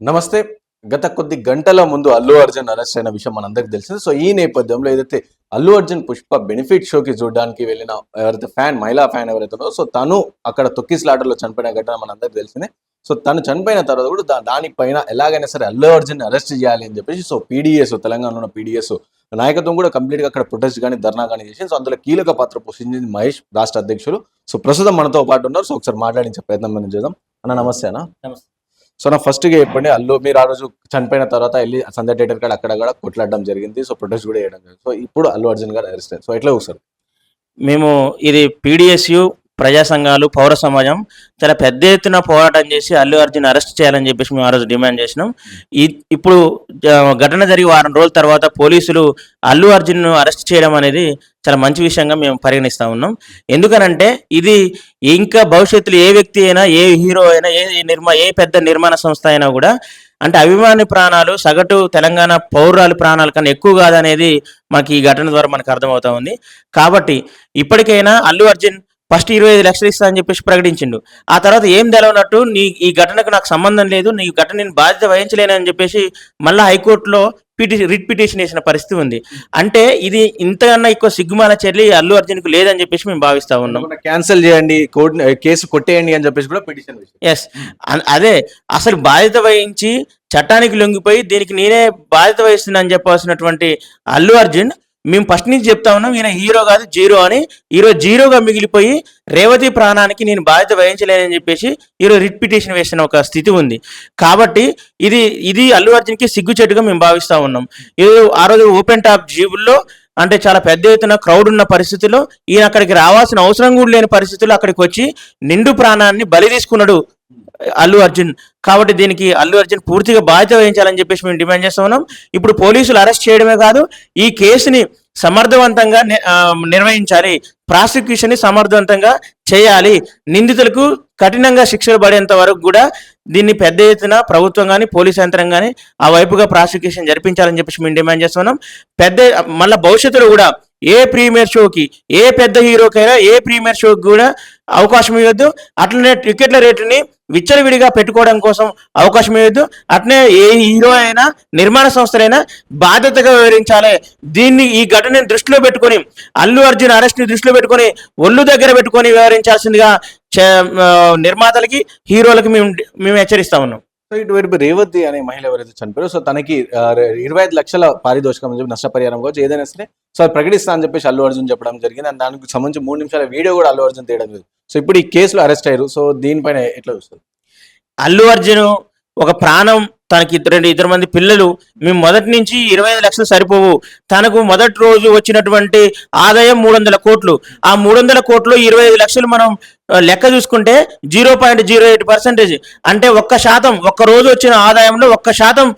నమస్తే. గత కొద్ది గంటల ముందు అల్లు అర్జున్ అరెస్ట్ అయిన విషయం మనందరికి తెలిసింది. సో ఈ నేపథ్యంలో ఏదైతే అల్లు అర్జున్ పుష్ప బెనిఫిట్ షోకి చూడడానికి వెళ్ళిన ఎవరైతే ఫ్యాన్ మహిళా ఫ్యాన్ ఎవరైతే ఉన్నారో సో తను అక్కడ తొక్కిస్లాటర్లో చనిపోయిన ఘటన మనందరికి తెలిసిందే. సో తను చనిపోయిన తర్వాత కూడా దానిపైన ఎలాగైనా సరే అల్లు అర్జున్ అరెస్ట్ చేయాలి అని చెప్పేసి సో పీడిఎస్ తెలంగాణలో ఉన్న పీడిఎస్ నాయకత్వం కూడా కంప్లీట్గా అక్కడ ప్రొటెస్ట్ కానీ ధర్నా కానీ చేసి సో అందులో కీలక పాత్ర పోషించింది మహేష్ రాష్ట్ర అధ్యక్షులు. సో ప్రస్తుతం మనతో పాటు ఉన్నారు. సో ఒకసారి మాట్లాడించే ప్రయత్నం మనం చేద్దాం. అన్న నమస్తే అన్న. నమస్తే. సో నా ఫస్ట్గా చెప్పండి అల్లు మీరు ఆ రోజు చనిపోయిన తర్వాత వెళ్ళి సంధ్య థియేటర్ కాడ అక్కడ కూడా కొట్లాడడం జరిగింది. సో ప్రొటెస్ట్ కూడా చేయడం జరిగింది. సో ఇప్పుడు అల్లు అర్జున్ గారు అరెస్ట్ సో ఎట్లా చూస్తారు? మేము ఇది పీడిఎస్యు ప్రజా సంఘాలు పౌర సమాజం చాలా పెద్ద ఎత్తున పోరాటం చేసి అల్లు అర్జున్ అరెస్ట్ చేయాలని చెప్పేసి మేము ఆ రోజు డిమాండ్ చేసినాం. ఈ ఇప్పుడు ఘటన జరిగి వారం రోజుల తర్వాత పోలీసులు అల్లు అర్జున్ను అరెస్ట్ చేయడం అనేది చాలా మంచి విషయంగా మేము పరిగణిస్తా ఉన్నాం. ఎందుకనంటే ఇది ఇంకా భవిష్యత్తులో ఏ వ్యక్తి అయినా ఏ హీరో అయినా ఏ నిర్మా ఏ పెద్ద నిర్మాణ సంస్థ అయినా కూడా అంటే అభిమాని ప్రాణాలు సగటు తెలంగాణ పౌరాలు ప్రాణాల కన్నా ఎక్కువ కాదనేది మాకు ఈ ఘటన ద్వారా మనకు అర్థమవుతా ఉంది. కాబట్టి ఇప్పటికైనా అల్లు అర్జున్ ఫస్ట్ ఇరవై ఐదు లక్షలు ఇస్తా అని చెప్పేసి ప్రకటించిండు. ఆ తర్వాత ఏం తెలవనట్టు నీ ఈ ఘటనకు నాకు సంబంధం లేదు నీ ఘటన నేను బాధ్యత వహించలేనని చెప్పేసి మళ్ళీ హైకోర్టులో పిటి రిట్ పిటిషన్ వేసిన పరిస్థితి ఉంది. అంటే ఇది ఇంతకన్నా ఎక్కువ సిగ్గుమాల చర్య అల్లు అర్జున్కు లేదని చెప్పేసి మేము భావిస్తా ఉన్నాం. క్యాన్సిల్ చేయండి కోర్టు కేసు కొట్టేయండి అని చెప్పేసి కూడా పిటిషన్ ఎస్ అదే అసలు బాధ్యత వహించి చట్టానికి లొంగిపోయి దీనికి నేనే బాధ్యత వహిస్తున్నా అని చెప్పాల్సినటువంటి అల్లు అర్జున్ మేము ఫస్ట్ నుంచి చెప్తా ఉన్నాం ఈయన హీరో కాదు జీరో అని. ఈరోజు జీరోగా మిగిలిపోయి రేవతి ప్రాణానికి నేను బాధ్యత వహించలేనని చెప్పేసి ఈరోజు రిట్ పిటిషన్ వేసిన ఒక స్థితి ఉంది. కాబట్టి ఇది ఇది అల్లు అర్జున్కి సిగ్గుచెట్టుగా మేము భావిస్తూ ఉన్నాం. ఇది ఆ రోజు ఓపెన్ టాప్ జీబుల్లో అంటే చాలా పెద్ద ఎత్తున క్రౌడ్ ఉన్న పరిస్థితుల్లో ఈయన అక్కడికి రావాల్సిన అవసరం కూడా లేని పరిస్థితుల్లో అక్కడికి వచ్చి నిండు ప్రాణాన్ని బలి తీసుకున్నాడు అల్లు అర్జున్. కాబట్టి దీనికి అల్లు అర్జున్ పూర్తిగా బాధ్యత వహించాలని చెప్పేసి మేము డిమాండ్ చేస్తా ఉన్నాం. ఇప్పుడు పోలీసులు అరెస్ట్ చేయడమే కాదు ఈ కేసుని సమర్థవంతంగా నిర్వహించాలి. ప్రాసిక్యూషన్ని సమర్థవంతంగా చేయాలి. నిందితులకు కఠినంగా శిక్షలు పడేంత వరకు కూడా దీన్ని పెద్ద ఎత్తున ప్రభుత్వం కానీ పోలీస్ యంత్రం కానీ ఆ వైపుగా ప్రాసిక్యూషన్ జరిపించాలని చెప్పేసి మేము డిమాండ్ చేస్తున్నాం పెద్ద మళ్ళీ భవిష్యత్తులో కూడా ఏ ప్రీమియర్ షోకి ఏ పెద్ద హీరోకైనా ఏ ప్రీమియర్ షోకి కూడా అవకాశం ఇవ్వద్దు. అట్లనే టికెట్ల రేటుని విచ్చలవిడిగా పెట్టుకోవడం కోసం అవకాశం ఇవ్వద్దు అట్నే ఏ హీరో అయినా నిర్మాణ సంస్థలైనా బాధ్యతగా వివరించాలి దీన్ని ఈ ఘటనని దృష్టిలో పెట్టుకొని అల్లు అర్జున్ అరెస్ట్ని దృష్టిలో పెట్టుకొని ఒళ్ళు దగ్గర పెట్టుకొని వ్యవహరించాల్సిందిగా చే- నిర్మాతలకి హీరోలకి మేము మేము హెచ్చరిస్తా ఉన్నాం. సో ఇటువైపు రేవతి అనే మహిళ ఎవరైతే చనిపోయారో సో తనకి ఇరవై ఐదు లక్షల పారితోషికం అని చెప్పి నష్టపరిహారం కావచ్చు ఏదైనా సరే సో అది ప్రకటిస్తా అని చెప్పేసి అల్లు అర్జున్ చెప్పడం జరిగింది. అండ్ దానికి సంబంధించి మూడు నిమిషాల వీడియో కూడా అల్లు అర్జున్ తీయడం జరిగింది సో ఇప్పుడు ఈ కేసులో అరెస్ట్ అయ్యారు. సో దీనిపైన ఎట్లా చూస్తారు? అల్లు అర్జున్ ఒక ప్రాణం తనకి ఇద్దరు రెండు ఇద్దరు మంది పిల్లలు మేము మొదటి నుంచి ఇరవై ఐదు లక్షలు సరిపోవు. తనకు మొదటి రోజు వచ్చినటువంటి ఆదాయం మూడు వందల కోట్లు. ఆ మూడు వందల కోట్లు ఇరవై ఐదు లక్షలు మనం లెక్క చూసుకుంటే zero point zero eight percentage. అంటే ఒక్క శాతం ఒక్క రోజు వచ్చిన ఆదాయంలో ఒక్క శాతం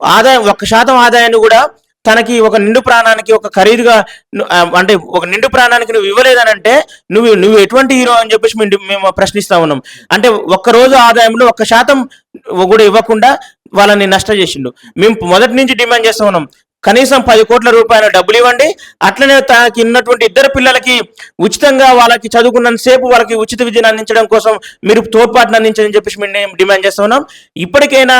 ఆదాయం ఒక్క శాతం ఆదాయాన్ని కూడా తనకి ఒక నిండు ప్రాణానికి ఒక ఖరీదుగా అంటే ఒక నిండు ప్రాణానికి నువ్వు ఇవ్వలేదని అంటే నువ్వు నువ్వు ఎటువంటి హీరో అని చెప్పేసి మేము మేము ప్రశ్నిస్తా ఉన్నాం. అంటే ఒక్క రోజు ఆదాయంలో ఒక్క శాతం కూడా ఇవ్వకుండా వాళ్ళని నష్టం చేసిండు. మేము మొదటి నుంచి డిమాండ్ చేస్తా ఉన్నాం. కనీసం పది కోట్ల రూపాయల డబ్బులు ఇవ్వండి. అట్లనే తనకి ఉన్నటువంటి ఇద్దరు పిల్లలకి ఉచితంగా వాళ్ళకి చదువుకున్నంతసేపు వాళ్ళకి ఉచిత విద్యను అందించడం కోసం మీరు తోడ్పాటును అందించని చెప్పేసి మేము డిమాండ్ చేస్తా ఉన్నాం. ఇప్పటికైనా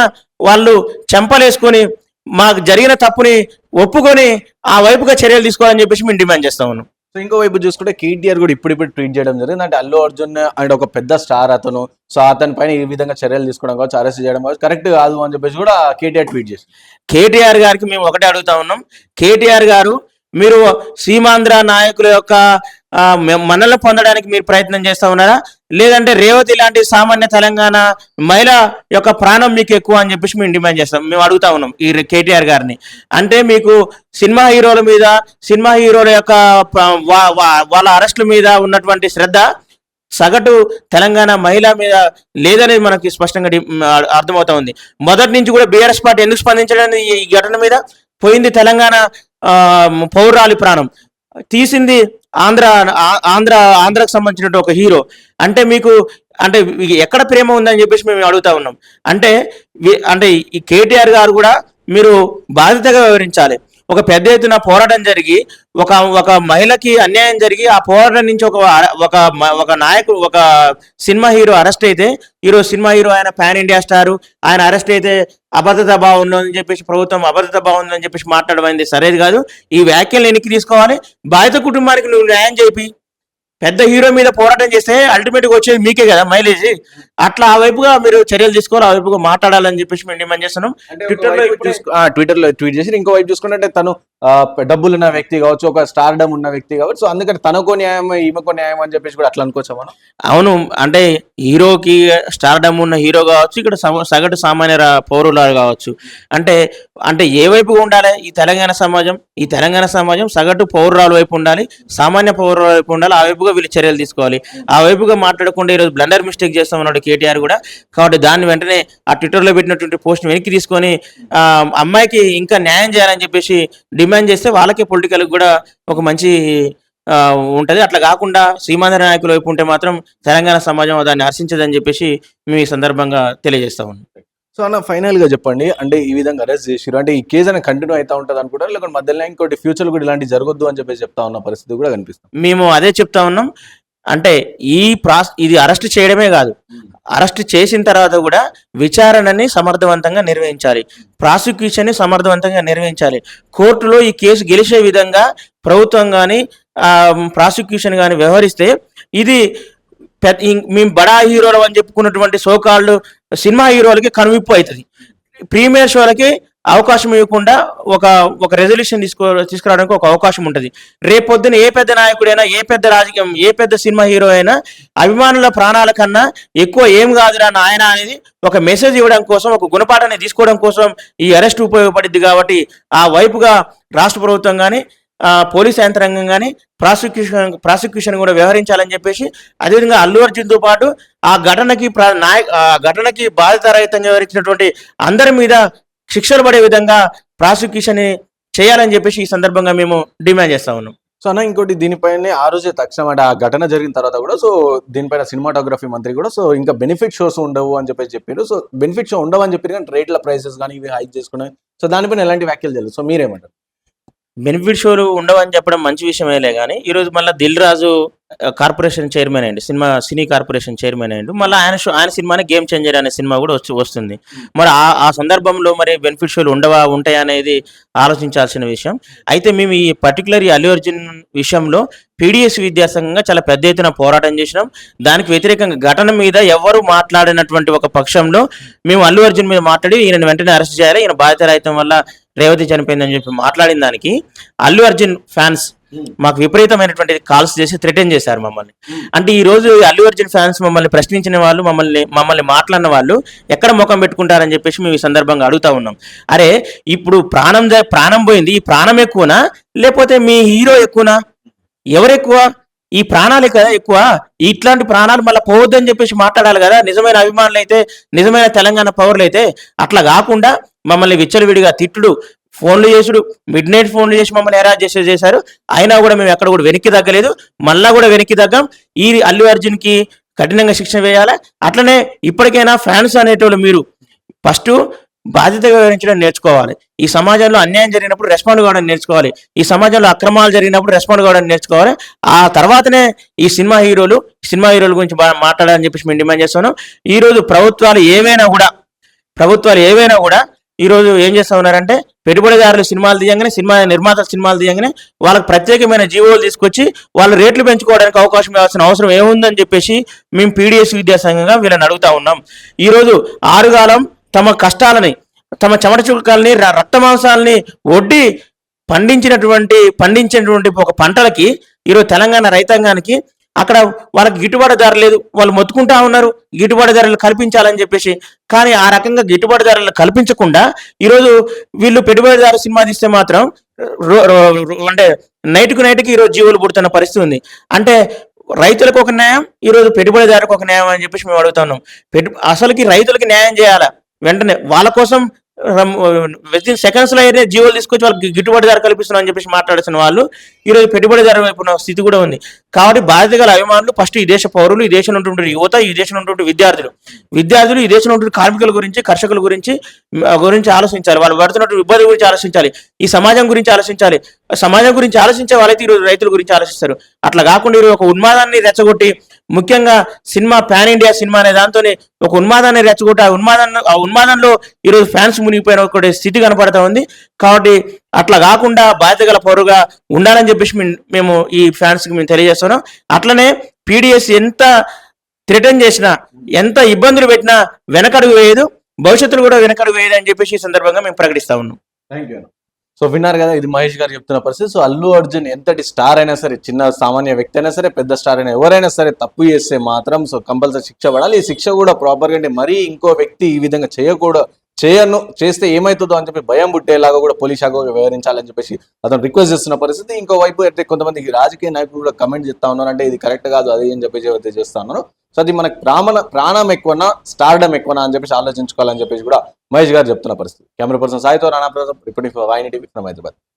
వాళ్ళు చెంపలేసుకొని మాకు జరిగిన తప్పుని ఒప్పుకొని ఆ వైపుగా చర్యలు తీసుకోవాలని చెప్పేసి మేము డిమాండ్ చేస్తా ఉన్నాం. సో ఇంకో వైపు చూసుకుంటే కేటీఆర్ కూడా ఇప్పుడు ఇప్పుడు ట్వీట్ చేయడం జరిగింది. అంటే అల్లు అర్జున్ అండ్ ఒక పెద్ద స్టార్ అతను. సో అతని పైన ఈ విధంగా చర్యలు తీసుకోవడం కావచ్చు అరెస్ట్ చేయడం కావచ్చు కరెక్ట్ కాదు అని చెప్పేసి కూడా కేటీఆర్ ట్వీట్ చేసి కేటీఆర్ గారికి మేము ఒకటే అడుగుతా ఉన్నాం. కేటీఆర్ గారు మీరు సీమాంధ్ర నాయకుల యొక్క ఆ, మె- మన్నలను పొందడానికి మీరు ప్రయత్నం చేస్తా ఉన్నారా? లేదంటే రేవతి లాంటి సామాన్య తెలంగాణ మహిళ యొక్క ప్రాణం మీకు ఎక్కువ అని చెప్పేసి మేము డిమాండ్ చేస్తాం. మేము అడుగుతా ఉన్నాం ఈ కేటీఆర్ గారిని. అంటే మీకు సినిమా హీరోల మీద సినిమా హీరోల యొక్క వా- వాళ్ళ అరెస్టుల మీద ఉన్నటువంటి శ్రద్ధ సగటు తెలంగాణ మహిళ మీద లేదనేది మనకి స్పష్టంగా అర్థమవుతా ఉంది. మొదటి నుంచి కూడా బీఆర్ఎస్ పార్టీ ఎందుకు స్పందించడం ఈ ఘటన మీద పోయింది తెలంగాణ పౌరాలి ప్రాణం. తీసింది ఆంధ్ర ఆంధ్ర ఆంధ్రకు సంబంధించిన ఒక హీరో. అంటే మీకు అంటే ఎక్కడ ప్రేమ ఉందని చెప్పేసి మేము అడుగుతా ఉన్నాం. అంటే అంటే ఈ కేటీఆర్ గారు కూడా మీరు బాధ్యతగా వివరించాలి ఒక పెద్ద ఎత్తున పోరాటం జరిగి ఒక ఒక మహిళకి అన్యాయం జరిగి ఆ పోరాటం నుంచి ఒక ఒక ఒక నాయకుడు ఒక సినిమా హీరో అరెస్ట్ అయితే ఈరోజు సినిమా హీరో ఆయన పాన్ ఇండియా స్టార్ ఆయన అరెస్ట్ అయితే అభద్రత బాగుందని చెప్పేసి ప్రభుత్వం అభద్రత బాగుందని చెప్పేసి మాట్లాడమైంది. సరేది కాదు ఈ వ్యాఖ్యలు వెనక్కి తీసుకోవాలి. బాధిత కుటుంబానికి నువ్వు న్యాయం చేపి పెద్ద హీరో మీద పోరాటం చేస్తే అల్టిమేట్గా వచ్చేది మీకే కదా మైలేజ్? అట్లా ఆ వైపుగా మీరు చర్యలు తీసుకోవాలి ఆ వైపుగా మాట్లాడాలని చెప్పేసి మేము డిమాండ్ చేస్తున్నాం. ట్విట్టర్లో ట్విట్టర్లో ట్వీట్ చేసి ఇంకో వైపు చూసుకుంటే తను డబ్బులు ఉన్న వ్యక్తి కావచ్చు ఒక స్టార్డమ్ ఉన్న వ్యక్తి కావచ్చు. సో అందుకని తనకో న్యాయం ఈమెకో న్యాయం అని చెప్పేసి కూడా అట్లా అనుకోవచ్చు మనం? అవును అంటే హీరోకి స్టార్డమ్ ఉన్న హీరో కావచ్చు ఇక్కడ సగటు సామాన్య పౌరులు కావచ్చు. అంటే అంటే ఏ వైపు ఉండాలి? ఈ తెలంగాణ సమాజం ఈ తెలంగాణ సమాజం సగటు పౌరురాల వైపు ఉండాలి సామాన్య పౌరుల వైపు ఉండాలి ఆ వైపుగా వీళ్ళు చర్యలు తీసుకోవాలి. ఆ వైపుగా మాట్లాడకుండా ఈరోజు బ్లండర్ మిస్టేక్ చేస్తామన్నాడు కేటీఆర్ కూడా. కాబట్టి దాన్ని వెంటనే ఆ ట్విట్టర్లో పెట్టినటువంటి పోస్ట్ వెనక్కి తీసుకొని అమ్మాయికి ఇంకా న్యాయం చేయాలని చెప్పేసి డిమాండ్ చేస్తే వాళ్ళకి పొలిటికల్ కూడా ఒక మంచి ఉంటది. అట్లా కాకుండా శ్రీమంత నాయకుల వైపు ఉంటే మాత్రం తెలంగాణ సమాజం దాన్ని హర్షించదని చెప్పేసి మేము ఈ సందర్భంగా తెలియజేస్తా ఉన్నాం. సో అన్న ఫైనల్గా చెప్పండి. అంటే ఈ విధంగా అరెస్ట్ చేసిరు అంటే ఈ కేసు అనేది కంటిన్యూ అవుతా ఉంటది అనుకుంటారు లేకపోతే మధ్యలో ఇంకోటి ఫ్యూచర్ కూడా ఇలాంటి జరగొద్దు అని చెప్పేసి చెప్తా ఉన్న పరిస్థితి కూడా కనిపిస్తుంది. మేము అదే చెప్తా ఉన్నాం. అంటే ఈ ప్రాస్ ఇది అరెస్ట్ చేయడమే కాదు. అరెస్ట్ చేసిన తర్వాత కూడా విచారణని సమర్థవంతంగా నిర్వహించాలి. ప్రాసిక్యూషన్ని సమర్థవంతంగా నిర్వహించాలి. కోర్టులో ఈ కేసు గెలిచే విధంగా ప్రభుత్వం కానీ ప్రాసిక్యూషన్ కానీ వ్యవహరిస్తే ఇది మేము బడా హీరోలు అని చెప్పుకున్నటువంటి సోకాళ్ళు సినిమా హీరోలకి కనువిప్పు అవుతుంది. ప్రీమియర్ షోలకి అవకాశం ఇవ్వకుండా ఒక ఒక రెజల్యూషన్ తీసుకో తీసుకురావడానికి ఒక అవకాశం ఉంటుంది. రేపొద్దున ఏ పెద్ద నాయకుడైనా ఏ పెద్ద రాజకీయం ఏ పెద్ద సినిమా హీరో అయినా అభిమానుల ప్రాణాల కన్నా ఎక్కువ ఏం కాదురా నాయన అనేది ఒక మెసేజ్ ఇవ్వడం కోసం ఒక గుణపాఠాన్ని తీసుకోవడం కోసం ఈ అరెస్ట్ ఉపయోగపడింది కాబట్టి ఆ వైపుగా రాష్ట్ర ప్రభుత్వం కానీ పోలీస్ యంత్రాంగం కానీ ప్రాసిక్యూషన్ ప్రాసిక్యూషన్ కూడా వ్యవహరించాలని చెప్పేసి అదేవిధంగా అల్లు అర్జున్తో పాటు ఆ ఘటనకి ప్ర- నాయ ఆ ఘటనకి బాధిత రహితంగా వ్యవహరించినటువంటి అందరి మీద శిక్షలు పడే విధంగా ప్రాసిక్యూషన్ చేయాలని చెప్పేసి ఈ సందర్భంగా మేము డిమాండ్ చేస్తా ఉన్నాం. సో అన్న ఇంకోటి దీనిపైనే ఆ రోజే తక్షణం అంటే ఆ ఘటన జరిగిన తర్వాత కూడా సో దీనిపైన సినిమాటోగ్రఫీ మంత్రి కూడా సో ఇంకా బెనిఫిట్ షోస్ ఉండవు అని చెప్పేసి చెప్పారు. సో బెనిఫిట్ షో ఉండవు అని చెప్పారు కానీ రేట్ల ప్రైసెస్ కానీ ఇవి హైక్ చేసుకున్నాయి. సో దానిపైన ఎలాంటి వ్యాఖ్యలు తెలియదు సో మీరేమంటారు? బెనిఫిట్ షోలు ఉండవని చెప్పడం మంచి విషయమేలే కానీ ఈరోజు మళ్ళీ దిల్ రాజు కార్పొరేషన్ చైర్మన్ అయ్యండి సినిమా సినీ కార్పొరేషన్ చైర్మన్ అయ్యండు మళ్ళీ ఆయన షో ఆయన సినిమానే గేమ్ చేంజర్ అనే సినిమా కూడా వచ్చి వస్తుంది. మరి ఆ ఆ సందర్భంలో మరి బెనిఫిట్ షోలు ఉండవా ఉంటాయా అనేది ఆలోచించాల్సిన విషయం. అయితే మేము ఈ పర్టికులర్ ఈ అల్లు అర్జున్ విషయంలో పీడిఎస్ విద్యాసంఘంగా చాలా పెద్ద ఎత్తున పోరాటం చేసినాం. దానికి వ్యతిరేకంగా ఘటన మీద ఎవరు మాట్లాడినటువంటి ఒక పక్షంలో మేము అల్లు అర్జున్ మీద మాట్లాడి ఈయన వెంటనే అరెస్ట్ చేయాలి. ఈయన బాధ్యత రహితం వల్ల రేవతి చనిపోయిందని చెప్పి మాట్లాడిన దానికి అల్లు అర్జున్ ఫ్యాన్స్ మాకు విపరీతమైనటువంటి కాల్స్ చేసి థ్రెటన్ చేశారు మమ్మల్ని. అంటే ఈ రోజు ఈ అల్లు అర్జున్ ఫ్యాన్స్ మమ్మల్ని ప్రశ్నించిన వాళ్ళు మమ్మల్ని మమ్మల్ని మాట్లాడిన వాళ్ళు ఎక్కడ ముఖం పెట్టుకుంటారని చెప్పేసి మేము ఈ సందర్భంగా అడుగుతా ఉన్నాం. అరే ఇప్పుడు ప్రాణం ప్రాణం పోయింది ఈ ప్రాణం ఎక్కువనా? లేకపోతే మీ హీరో ఎక్కువనా? ఎవరు ఎక్కువ? ఈ ప్రాణాలు కదా ఎక్కువ. ఇట్లాంటి ప్రాణాలు మళ్ళీ పోవద్దని చెప్పేసి మాట్లాడాలి కదా. నిజమైన అభిమానులు అయితే నిజమైన తెలంగాణ పౌరులు అయితే అట్లా కాకుండా మమ్మల్ని విచ్చలవిడిగా తిట్టుడు ఫోన్లు చేసుడు మిడ్ నైట్ ఫోన్లు చేసి మమ్మల్ని ఎరాజ్ చేసే చేశారు. అయినా కూడా మేము ఎక్కడ కూడా వెనక్కి తగ్గలేదు. మళ్ళా కూడా వెనక్కి తగ్గాం. ఈ అల్లు అర్జున్కి కఠినంగా శిక్షణ వేయాలి? అట్లనే ఇప్పటికైనా ఫ్యాన్స్ అనేటోళ్ళు మీరు ఫస్ట్ బాధ్యతగా వివరించడం నేర్చుకోవాలి. ఈ సమాజంలో అన్యాయం జరిగినప్పుడు రెస్పాండ్ కావడం నేర్చుకోవాలి. ఈ సమాజంలో అక్రమాలు జరిగినప్పుడు రెస్పాండ్ కావడం నేర్చుకోవాలి. ఆ తర్వాతనే ఈ సినిమా హీరోలు సినిమా హీరోల గురించి బాగా మాట్లాడాలని చెప్పేసి మేము డిమాండ్ చేస్తున్నాం. ఈ ప్రభుత్వాలు ఏవైనా కూడా ప్రభుత్వాలు ఏవైనా కూడా ఈరోజు ఏం చేస్తా ఉన్నారంటే పెట్టుబడిదారులు సినిమాలు తీయంగానే సినిమా నిర్మాతలు సినిమాలు తీయంగానే వాళ్ళకి ప్రత్యేకమైన జీవోలు తీసుకొచ్చి వాళ్ళ రేట్లు పెంచుకోవడానికి అవకాశం ఇవ్వాల్సిన అవసరం ఏముందని చెప్పేసి మేము పీడిఎస్ విద్యాసంఘంగా వీళ్ళని అడుగుతా ఉన్నాం. ఈరోజు ఆరుగాలం తమ కష్టాలని తమ చెమట చుక్కల్ని రక్త మాంసాలని ఒడ్డి పండించినటువంటి పండించినటువంటి ఒక పంటలకి ఈరోజు తెలంగాణ రైతాంగానికి అక్కడ వాళ్ళకి గిట్టుబాటు ధర లేదు. వాళ్ళు మొత్తుకుంటా ఉన్నారు. గిట్టుబాటు ధరలు కల్పించాలని చెప్పేసి. కానీ ఆ రకంగా గిట్టుబాటు ధరలు కల్పించకుండా ఈరోజు వీళ్ళు పెట్టుబడిదారు సినిమా తీస్తే మాత్రం రో- రో- అంటే నైట్కు నైట్కి ఈరోజు జీవులు పుడుతున్న పరిస్థితి ఉంది. అంటే రైతులకు ఒక న్యాయం ఈరోజు పెట్టుబడిదారులకు ఒక న్యాయం అని చెప్పేసి మేము అడుగుతున్నాం పెట్టు అసలుకి రైతులకి న్యాయం చేయాలా? వెంటనే వాళ్ళ కోసం విత్ ఇన్ సెకండ్స్లో అయితే జీవోలు తీసుకొచ్చి వాళ్ళకి గిట్టుబాటు ధర కల్పిస్తున్నాం అని చెప్పేసి మాట్లాడుతున్న వాళ్ళు ఈ రోజు పెట్టుబడిదారు వైపు స్థితి కూడా ఉంది. కాబట్టి బాధ్యత గల అభిమానులు ఫస్ట్ ఈ దేశ పౌరులు ఈ దేశంలో ఉంటుంటారు యువత ఈ దేశంలో ఉంటుంటే విద్యార్థులు. విద్యార్థులు ఈ దేశంలో ఉన్నటువంటి కార్మికుల గురించి కర్షకుల గురించి గురించి ఆలోచించాలి. వాళ్ళు పడుతున్నటువంటి ఇబ్బంది గురించి ఆలోచించాలి. ఈ సమాజం గురించి ఆలోచించాలి. సమాజం గురించి ఆలోచించే వాళ్ళైతే ఈరోజు రైతుల గురించి ఆలోచిస్తారు. అట్లా కాకుండా ఈరోజు ఒక ఉన్మాదాన్ని రెచ్చగొట్టి ముఖ్యంగా సినిమా పాన్ ఇండియా సినిమా అనే దాంతోనే ఒక ఉన్మాదాన్ని రెచ్చగొట్టి ఆ ఉన్మాదాన్ని ఆ ఉన్మాదంలో ఈరోజు ఫ్యాన్స్ మునిగిపోయిన ఒక స్థితి కనపడతా ఉంది. కాబట్టి అట్లా కాకుండా బాధ్యత గల పౌరుగా ఉండాలని చెప్పేసి మేము- మేము ఈ ఫ్యాన్స్కి మేము తెలియజేస్తున్నాం. అట్లనే పీడిఎస్ ఎంత థ్రిటన్ చేసినా ఎంత ఇబ్బందులు పెట్టినా వెనకడుగు వేయదు. భవిష్యత్తులో కూడా వెనకడుగు వేయదు అని చెప్పేసి ఈ సందర్భంగా మేము ప్రకటిస్తా ఉన్నాం. థ్యాంక్ యూ సో విన్నారు కదా ఇది మహేష్ గారు చెప్తున్న పరిస్థితి. సో అల్లు అర్జున్ ఎంతటి స్టార్ అయినా సరే చిన్న సామాన్య వ్యక్తి అయినా సరే పెద్ద స్టార్ అయినా ఎవరైనా సరే తప్పు చేస్తే మాత్రం సో కంపల్సరీ శిక్ష పడాలి. ఈ శిక్ష కూడా ప్రాపర్గా అంటే మరీ ఇంకో వ్యక్తి ఈ విధంగా చేయకూడదు చేయను చేస్తే ఏమవుతుందో అని చెప్పి భయం పుట్టేలాగా కూడా పోలీస్ శాఖ వివరించాలని చెప్పేసి అతను రిక్వెస్ట్ చేస్తున్న పరిస్థితి. ఇంకో వైపు అయితే కొంతమంది రాజకీయ నాయకులు కూడా కమెంట్ చేస్తా ఉన్నారు. అంటే ఇది కరెక్ట్ కాదు అది అని చెప్పేసి అయితే చేస్తా ఉన్నారు సో అది మన ప్రాణ ప్రాణం ఎక్కువనా స్టార్డమ్ ఎక్కువనా అని చెప్పేసి ఆలోచించుకోవాలని చెప్పేసి కూడా మహేష్ గారు చెప్తున్న పరిస్థితి. కెమెరా పర్సన్ సాయితో రాణా ప్రసాద్ ఇప్పుడు వైన్ టీవీ ఫ్రమ్ హైదరాబాద్.